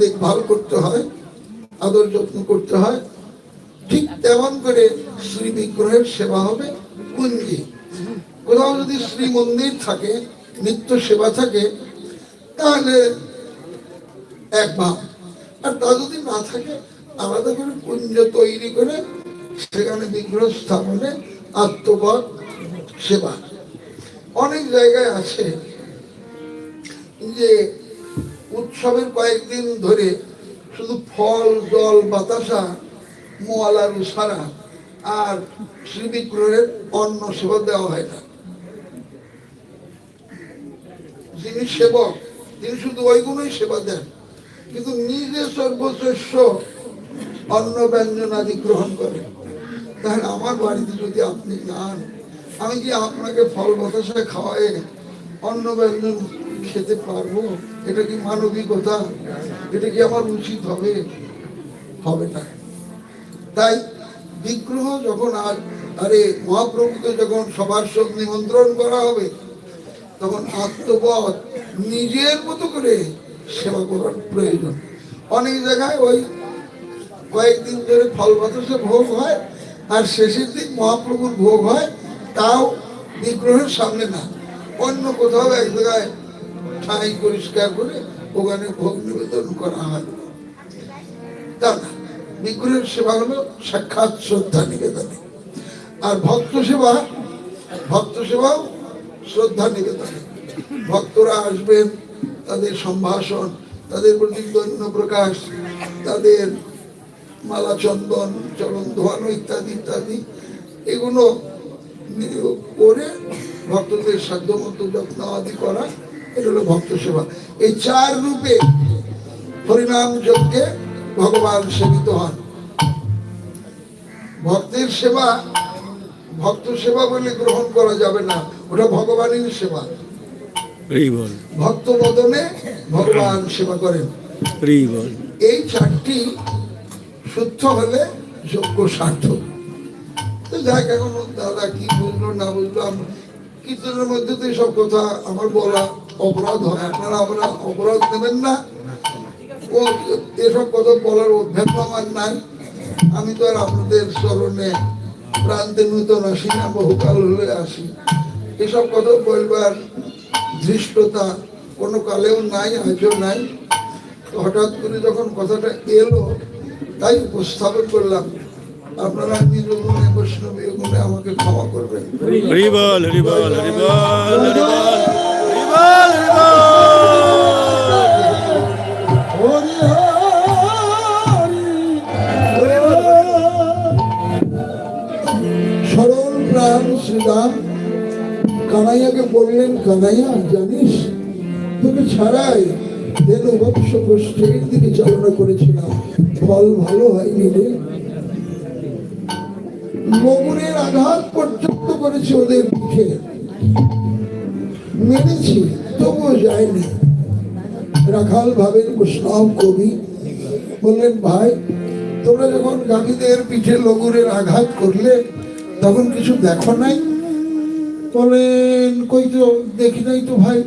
দেখভাল করতে হয়, আদর যত্ন করতে হয়। ঠিক তেমন করে শ্রী বিগ্রহের সেবা হবে কুঞ্জি। কোথাও যদি শ্রী মন্দির থাকে, নিত্য সেবা থাকে, তাহলে এক ভাব। আর তা যদি না থাকে, আলাদা করে কুঞ্জ তৈরি করে সেখানে বিগ্রহ স্থাপনে আত্মপদ সেবা। অনেক জায়গায় আছে যে উৎসবের কয়েকদিন ধরে শুধু ফল, জল, বাতাসা মোয়ালারু সারা আর শ্রী বিগ্রহের অন্ন সেবা দেওয়া হয় না। যিনি সেবক, তিনি শুধু ওই ওইগুলোই সেবা দেন, কিন্তু নিজে সর্বশ্রেষ্ঠ অন্ন ব্যঞ্জন আদি গ্রহণ করেন। তাহলে আমার বাড়িতে যদি আপনি যান, আমি কি আপনাকে ফল, বাতাসা খাওয়াই অন্ন ব্যঞ্জন খেতে পারব, এটা কি মানবিকতা? এটা কি আমার উচিত হবে? হবে না। তাই বিগ্রহ যখন আর, আরে মহাপ্রভুকে যখন সবার সব নিমন্ত্রণ করা হবে, তখন আত্মবোধ নিজের মতো করে সেবা করার প্রয়োজন। অনেক জায়গায় ওই কয়েকদিন ধরে ফল বাতাসে ভোগ হয়, আর শেষের দিন মহাপ্রভুর ভোগ হয়, তাও বিগ্রহের সামনে না। অন্য কোথাও এক জায়গায় ঠাঁই পরিষ্কার করে ওখানে ভোগ নিবেদন করা হয়। বিগ্রহের সেবা হলো সাক্ষাৎ শ্রদ্ধা নিবেদনে। আর ভক্ত সেবা, ভক্ত সেবাও শ্রদ্ধা নিবেদনে। ভক্তরা আসবেন, তাদের সম্ভাষণ, তাদের প্রতি দৈন্য প্রকাশ, তাদের মালা চন্দন, চরণ ধোয়ানো ইত্যাদি ইত্যাদি। এগুলো করে ভক্তদের সাধ্যমতো যত্ন আদি করা এটা হলো ভক্ত সেবা। এই চার রূপে হরিনাম যজ্ঞে ভগবান সেবিত হন। ভক্তের সেবা ভক্ত সেবা বলে গ্রহণ করা যাবে না ওটা ভগবানের সেবা। ভক্ত বদনে ভগবান সেবা করেন। এই চারটি শুদ্ধ হলে যোগ্য সার্থক। তো যাক এখন দাদা কি বুঝলো না বুঝলো আমি- কীর্তনের মধ্যে তো সব কথা আমার বলা অপরাধ হয়। আপনারা আমরা অপরাধ নেবেন না। ও, এসব কথা বলার অভ্যাস আমার নাই। আমি তো আর আপনাদের স্মরণে প্রান্তে নূতন আসি না, বহুকাল হলে আসি। এসব কথা বলবার ধৃষ্টতা কোনো কালেও নাই, আজও নাই। হঠাৎ করে যখন কথাটা এলো, তাই উপস্থাপন করলাম। আপনারা নিজ গুণে বৈষ্ণবী গুণে আমাকে ক্ষমা করবেন। সরল প্রাণ শ্রীরাম কানাইয়াকে বললেন কানাইয়া জানিস তোকে ছাড়াই দেন বৎস গোষ্ঠীর দিকে চালনা করেছিলাম ফল ভালো হয়নি রে লবণের আঘাত পর্যন্ত করেছে ওদের পিঠে মেরেছি তবুও যায়নি। রাখাল ভাবের বৈষ্ণব কবি বললেন, ভাই, তোমরা যখন গাভীদের পিঠে লগুরের আঘাত করলে, তখন কিছু দেখো নাই? বলেন, কই তো, দেখি নাই তো ভাই।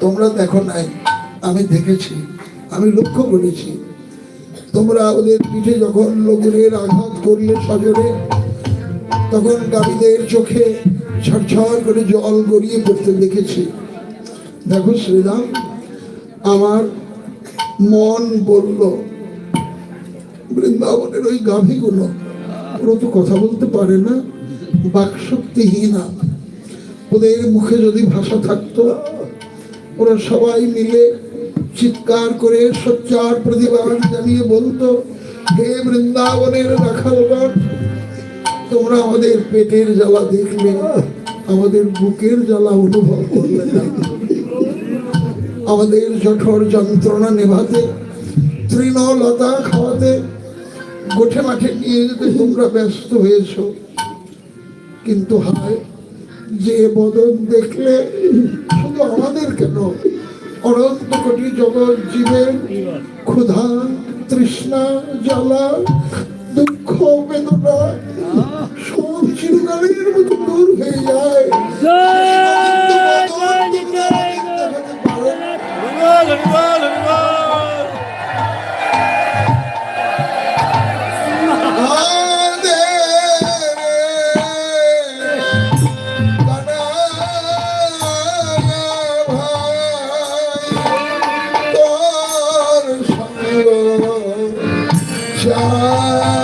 তোমরা দেখো নাই, আমি দেখেছি, আমি লক্ষ্য করেছি। তোমরা ওদের পিঠে যখন লগুরের আঘাত করলে সজরে, তখন গাভীদের চোখে ঝরঝর করে জল গড়িয়ে পড়তে দেখেছি। দেখো শ্রীরাম, আমার মন বলল, বৃন্দাবনের ওই গাভীগুলো, ওরা তো কথা বলতে পারে না, বাকশক্তিহীনা। ওদের মুখে যদি ভাষা থাকতো, ওরা সবাই মিলে চিৎকার করে সোচ্চার প্রতিবাদ জানিয়ে বলতো, হে বৃন্দাবনের রাখালগণ তোমরা আমাদের পেটের জ্বালা দেখলে, আমাদের বুকের জ্বালা অনুভব করলে আমাদের জঠর যন্ত্রণা নেভাতে, তৃণলতা খাওয়াতে, গোঠে মাঠে নিয়ে যেতে তোমরা ব্যস্ত হয়েছ। কিন্তু হায়, যে বদন দেখলে শুধু আমাদের কেন? অনন্ত কোটি জগৎ জীবের ক্ষুধা, তৃষ্ণা, জ্বালা দুঃখ বেদনা সব চিরকালের মতো দূর হয়ে যায় Shine.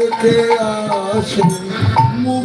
দেখে আসে মুখ